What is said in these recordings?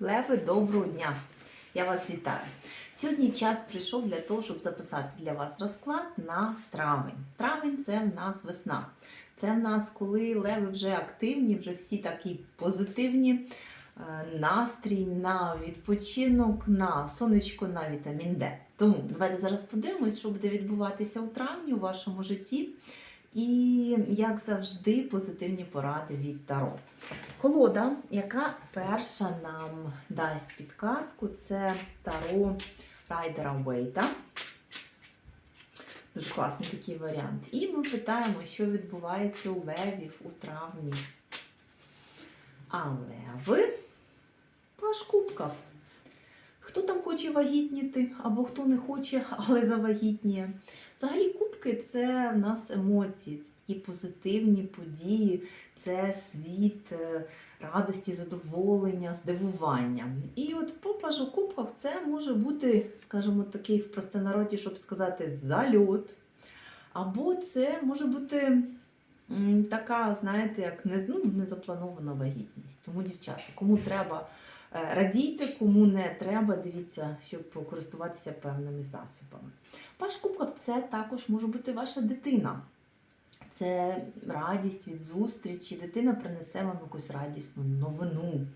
Леви, доброго дня! Я вас вітаю. Сьогодні час прийшов для того, щоб записати для вас розклад на травень. Травень це в нас весна. Це в нас, коли леви вже активні, вже всі такі позитивні. е, Настрій на відпочинок, на сонечко, на вітамін Д. Тому давайте зараз подивимось, що буде відбуватися у травні у вашому житті. І, як завжди, позитивні поради від Таро. Колода, яка перша нам дасть підказку, це Таро Райдера Вейта. Дуже класний такий варіант. І ми питаємо, що відбувається у левів у травні. А леви паш кубків. Хто там хоче вагітніти, або хто не хоче, але завагітніє. Взагалі, кубки це в нас емоції, це такі позитивні події, це світ е, радості, задоволення, здивування. І от по пажу кубках це може бути, скажімо, такий в простонароді, щоб сказати, зальот. Або це може бути така, знаєте, як не, ну, незапланована вагітність. Тому, дівчата, кому треба, е, радійте, кому не треба, дивіться, щоб покористуватися певними засобами. Паш це також може бути ваша дитина. Це радість від зустрічі. Дитина принесе вам якусь радісну новину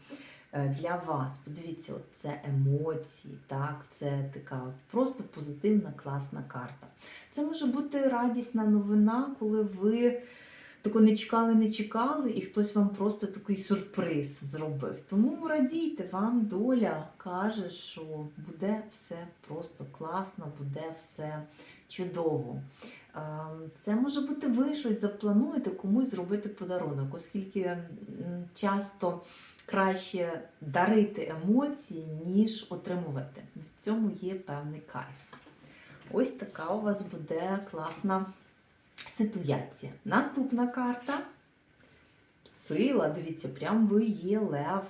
е, для вас. Подивіться, от це емоції, так, це така просто позитивна, класна карта. Це може бути радісна новина, коли ви тако не чекали, не чекали, і хтось вам просто такий сюрприз зробив. Тому радійте, вам доля каже, що буде все просто класно, буде все чудово. Це може бути ви щось заплануєте комусь зробити подарунок, оскільки часто краще дарити емоції, ніж отримувати. В цьому є певний кайф. Ось така у вас буде класна ситуація. Наступна карта. Сила, дивіться, прям ви є лев.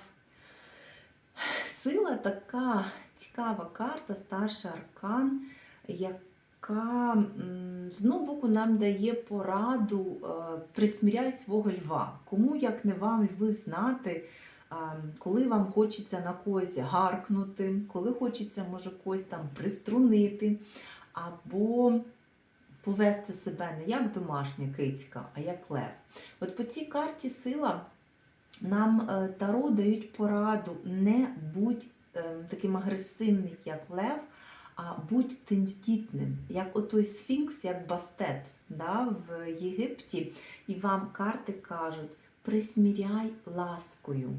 Сила така цікава карта, старший аркан, яка з одного боку нам дає пораду е, присміряй свого льва. Кому, як не вам, льви знати, е, коли вам хочеться на когось гаркнути, коли хочеться, може, когось там приструнити, або повести себе не як домашня кицька, а як лев. От по цій карті сила нам е, Таро дають пораду не будь е, таким агресивним, як лев, а будь тендітним, як отой сфінкс, як бастет да, в Єгипті. І вам карти кажуть: присміряй ласкою.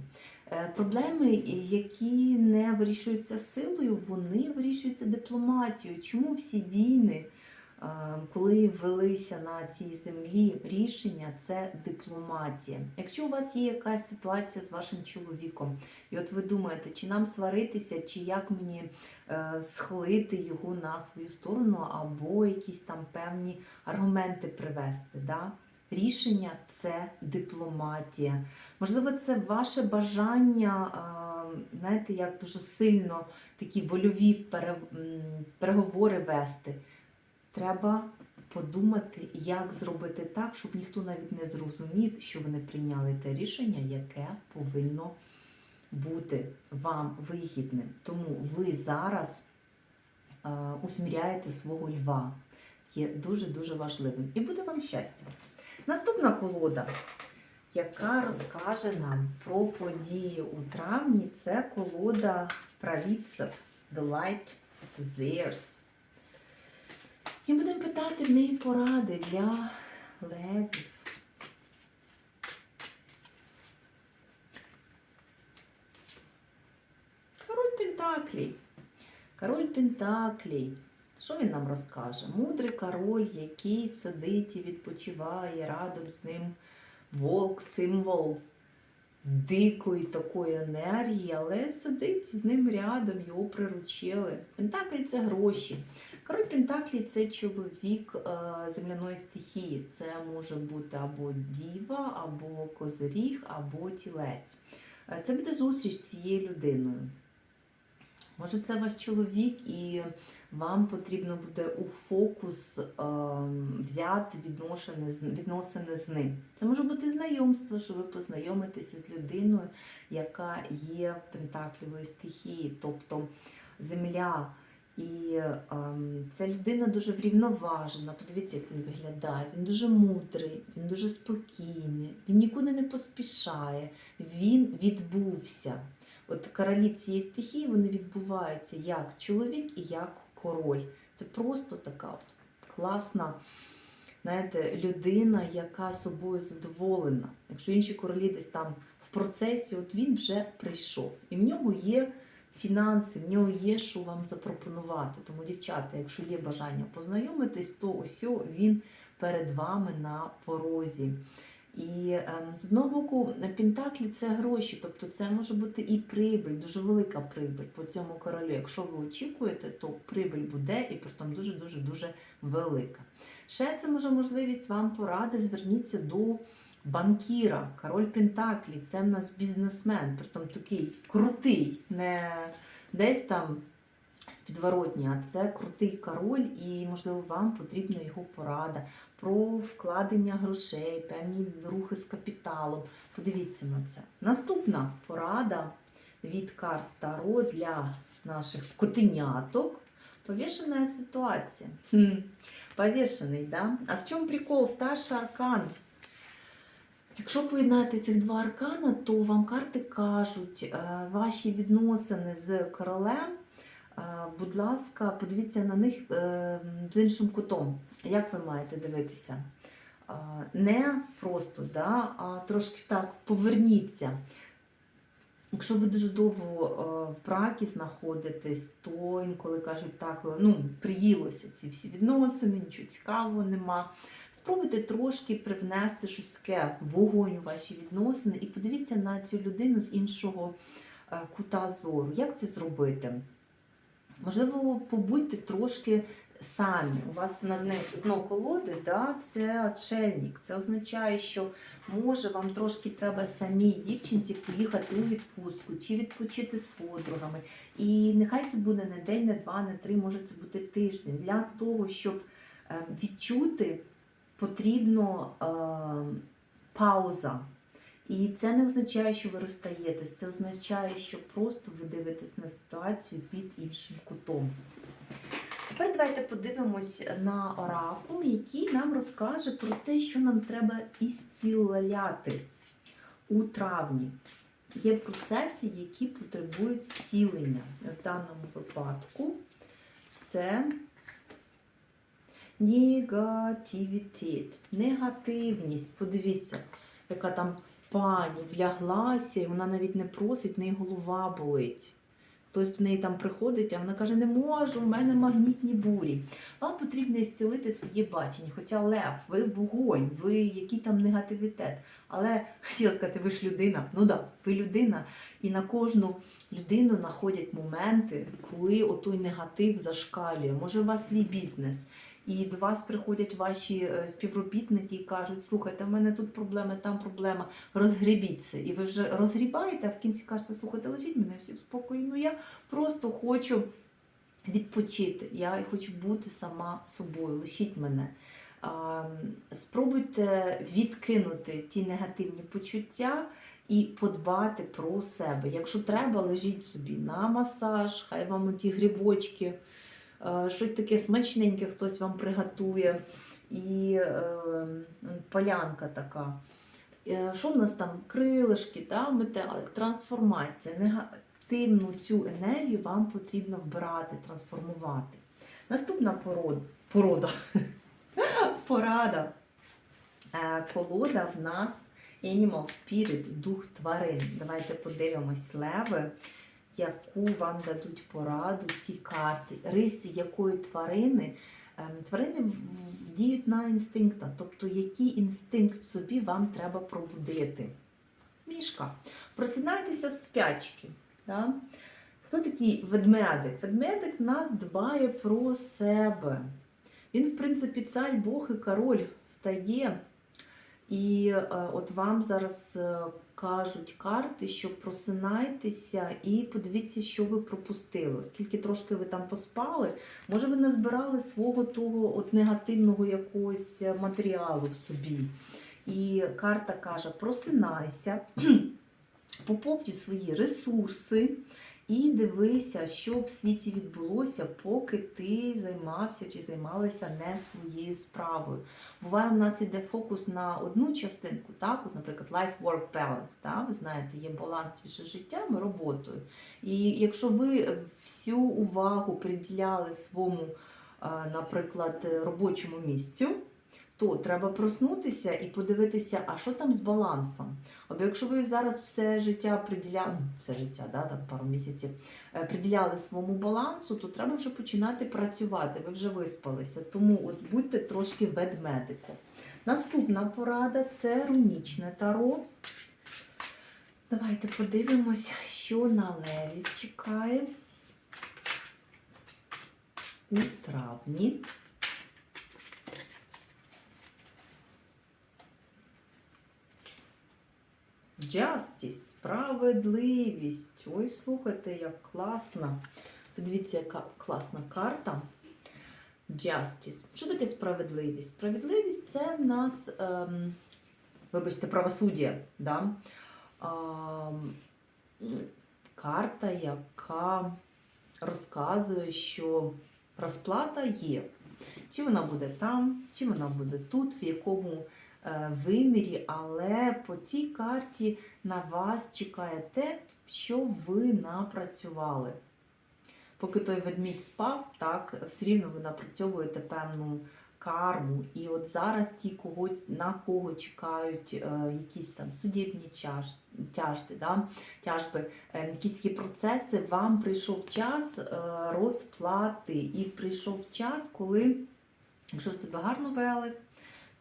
Е, Проблеми, які не вирішуються силою, вони вирішуються дипломатією. Чому всі війни, коли велися на цій землі рішення, це дипломатія. Якщо у вас є якась ситуація з вашим чоловіком, і от ви думаєте, чи нам сваритися, чи як мені е, схилити його на свою сторону, або якісь там певні аргументи привести. Да? Рішення це дипломатія. Можливо, це ваше бажання, знаєте, як дуже сильно такі вольові переговори вести. Треба подумати, як зробити так, щоб ніхто навіть не зрозумів, що вони прийняли те рішення, яке повинно бути вам вигідним. Тому ви зараз е, усміряєте свого льва. Є дуже-дуже важливим. І буде вам щастя. Наступна колода, яка розкаже нам про події у травні, це колода правіцев The Light Theirs. І будемо питати в неї поради для левів. Король Пентаклей. Король Пентаклей. Що він нам розкаже? Мудрий король, який сидить і відпочиває радом з ним волк, символ дикої такої енергії, але сидить з ним рядом, його приручили. Пентакль це гроші. Король Пентаклі це чоловік е, земляної стихії. Це може бути або діва, або козиріг, або тілець. Е, Це буде зустріч з цією людиною. Може, це ваш чоловік, і вам потрібно буде у фокус ем, взяти відношення відносини з ним. Це може бути знайомство, що ви познайомитеся з людиною, яка є пентаклівої стихії, тобто земля. І ем, ця людина дуже врівноважена. Подивіться, як він виглядає. Він дуже мудрий, він дуже спокійний, він нікуди не поспішає, він відбувся. От королі цієї стихії вони відбуваються як чоловік і як король. Це просто така от класна знаєте, людина, яка собою задоволена. Якщо інші королі десь там в процесі, от він вже прийшов. І в нього є фінанси, в нього є що вам запропонувати. Тому, дівчата, якщо є бажання познайомитись, то ось він перед вами на порозі. І ем, з одного боку, Пентаклі це гроші, тобто це може бути і прибиль, дуже велика прибиль по цьому королю. Якщо ви очікуєте, то прибиль буде і притом дуже-дуже дуже велика. Ще це може можливість вам поради. Зверніться до банкіра, король Пентаклі. Це в нас бізнесмен, притом такий крутий, не десь там а це крутий король, і можливо вам потрібна його порада про вкладення грошей, певні рухи з капіталом. Подивіться на це. Наступна порада від карт Таро для наших котеняток. Повішена ситуація. Хм. Повішений, да? А в чому прикол? Старший аркан. Якщо поєднати цих два аркана, то вам карти кажуть, е, ваші відносини з королем, будь ласка, подивіться на них е, з іншим кутом. Як ви маєте дивитися? Е, Не просто, да, а трошки так поверніться. Якщо ви дуже довго е, в бракі знаходитесь, то інколи кажуть так, ну, приїлося ці всі відносини, нічого цікавого нема. Спробуйте трошки привнести щось таке вогонь у ваші відносини і подивіться на цю людину з іншого е, кута зору. Як це зробити? Можливо, побудьте трошки самі. У вас на дно колоди, да, це отшельник. Це означає, що може вам трошки треба самій дівчинці поїхати у відпустку чи відпочити з подругами. І нехай це буде не день, не два, не три, може це бути тиждень. Для того, щоб е, відчути, потрібно е, пауза. І це не означає, що ви розстаєтесь, це означає, що просто ви дивитесь на ситуацію під іншим кутом. Тепер давайте подивимось на оракул, який нам розкаже про те, що нам треба ісціляти у травні. Є процеси, які потребують зцілення. В даному випадку це негативітет, негативність. Подивіться, яка там пані вляглася, і вона навіть не просить, в неї голова болить. Хтось до неї там приходить, а вона каже, не можу, у мене магнітні бурі. Вам потрібно зцілити своє бачення. Хоча лев, ви вогонь, ви який там негативітет. Але хотіла сказати, ви ж людина. Ну да, ви людина, і на кожну людину знаходять моменти, коли отой негатив зашкалює. Може, у вас свій бізнес. І до вас приходять ваші е, співробітники і кажуть, слухайте, в мене тут проблема, там проблема, розгрібіть це. І ви вже розгрібаєте, а в кінці кажете, слухайте, лежіть мене всі в спокої. Ну я просто хочу відпочити. Я хочу бути сама собою. Лишіть мене. Спробуйте відкинути ті негативні почуття і подбати про себе. Якщо треба, лежіть собі на масаж, хай вам ті грибочки. Е, Щось таке смачненьке хтось вам приготує, і е, полянка така. Е, Що в нас там? Крилишки, да? метелик, трансформація. Негативну цю енергію вам потрібно вбирати, трансформувати. Наступна порода, порода. порада. Е, Колода в нас Animal Spirit, дух тварин. Давайте подивимось леви, яку вам дадуть пораду ці карти, риси якої тварини. Ем, Тварини діють на інстинктах, тобто який інстинкт собі вам треба пробудити. Мішка. Просинайтеся з спячки. Да? Хто такий ведмедик? Ведмедик в нас дбає про себе. Він, в принципі, цар, Бог і король в тайге. І е, от вам зараз е, кажуть карти, що просинайтеся і подивіться, що ви пропустили. Оскільки трошки ви там поспали, може ви назбирали свого того от негативного якогось матеріалу в собі. І карта каже: просинайся, поповнюй свої ресурси. І дивися, що в світі відбулося, поки ти займався чи займалася не своєю справою. Буває, у нас іде фокус на одну частинку, так, от, наприклад, life-work balance. Так? Ви знаєте, є баланс між життям і роботою. І якщо ви всю увагу приділяли своєму, е, наприклад, робочому місцю, то треба проснутися і подивитися, а що там з балансом. Або якщо ви зараз все життя приділяли, ну, все життя, да, там пару місяців е, приділяли своєму балансу, то треба вже починати працювати. Ви вже виспалися. Тому от будьте трошки ведмедиком. Наступна порада це рунічне таро. Давайте подивимось, що на левів чекає у травні. Justice, справедливість. Ой, слухайте, як класно. Подивіться, яка класна карта. Justice. Що таке справедливість? Справедливість це в нас, ем, вибачте, правосуддя. Да? Ем, карта, яка розказує, що розплата є. Чи вона буде там, чи вона буде тут, в якому вимірі, але по цій карті на вас чекає те, що ви напрацювали. Поки той ведмідь спав, так, все рівно ви напрацьовуєте певну карму. І от зараз ті, кого, на кого чекають е, якісь там судебні чаш, тяжби, да, тяжби, е, якісь такі процеси, вам прийшов час е, розплати. І прийшов час, коли, якщо себе гарно вели,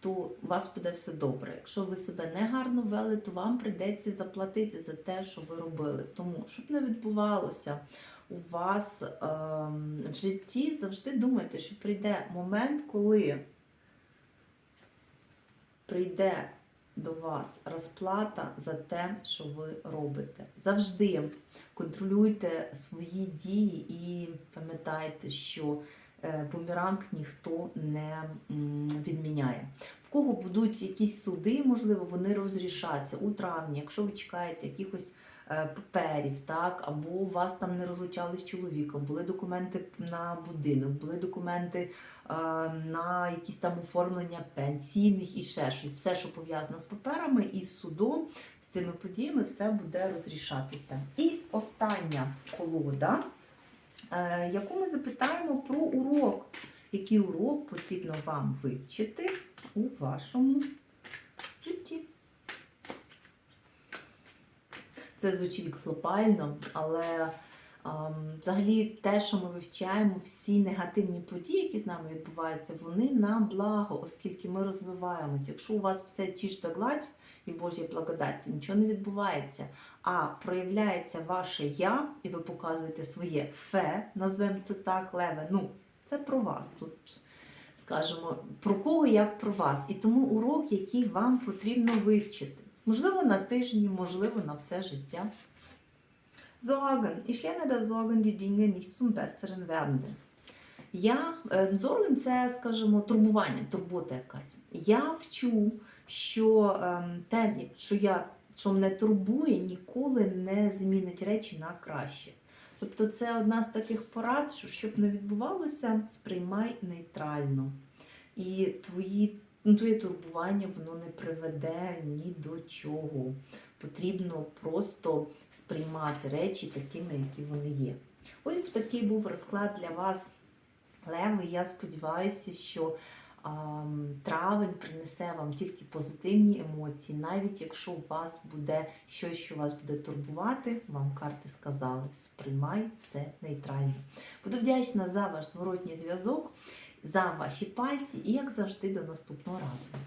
то у вас буде все добре. Якщо ви себе не гарно вели, то вам прийдеться заплатити за те, що ви робили. Тому, щоб не відбувалося у вас ем, в житті, завжди думайте, що прийде момент, коли прийде до вас розплата за те, що ви робите. Завжди контролюйте свої дії і пам'ятайте, що е, бумеранг ніхто не відміняє. В кого будуть якісь суди, можливо, вони розрішаться у травні, якщо ви чекаєте якихось е, паперів, так, або у вас там не розлучали з чоловіком, були документи на будинок, були документи е, на якісь там оформлення пенсійних і ще щось. Все, що пов'язано з паперами і з судом, з цими подіями, все буде розрішатися. І остання колода, е, яку ми запитаємо про урок. Який урок потрібно вам вивчити у вашому житті? Це звучить глобально, але взагалі те, що ми вивчаємо, всі негативні події, які з нами відбуваються, вони на благо, оскільки ми розвиваємось. Якщо у вас все та гладь і Божя благодать, то нічого не відбувається. А проявляється ваше я, і ви показуєте своє фе, назвемо це так, леве. Ну, це про вас тут. Скажемо, про кого як про вас. І тому урок, який вам потрібно вивчити. Можливо, на тижні, можливо, на все життя. Sorgen. Ich lerne das Sorgen, die Dinge nicht zum Besseren werden. Я, е, це, скажімо, турбування, турбота якась. Я вчу, що ем, те, що, я, що мене турбує, ніколи не змінить речі на краще. Тобто це одна з таких порад, що щоб не відбувалося, сприймай нейтрально. І твої, ну, твоє турбування воно не приведе ні до чого. Потрібно просто сприймати речі такими, які вони є. Ось такий був розклад для вас, Леви. Я сподіваюся, що травень принесе вам тільки позитивні емоції, навіть якщо у вас буде щось, що вас буде турбувати, вам карти сказали, сприймай все нейтрально. Буду вдячна за ваш зворотній зв'язок, за ваші пальці і, як завжди, до наступного разу.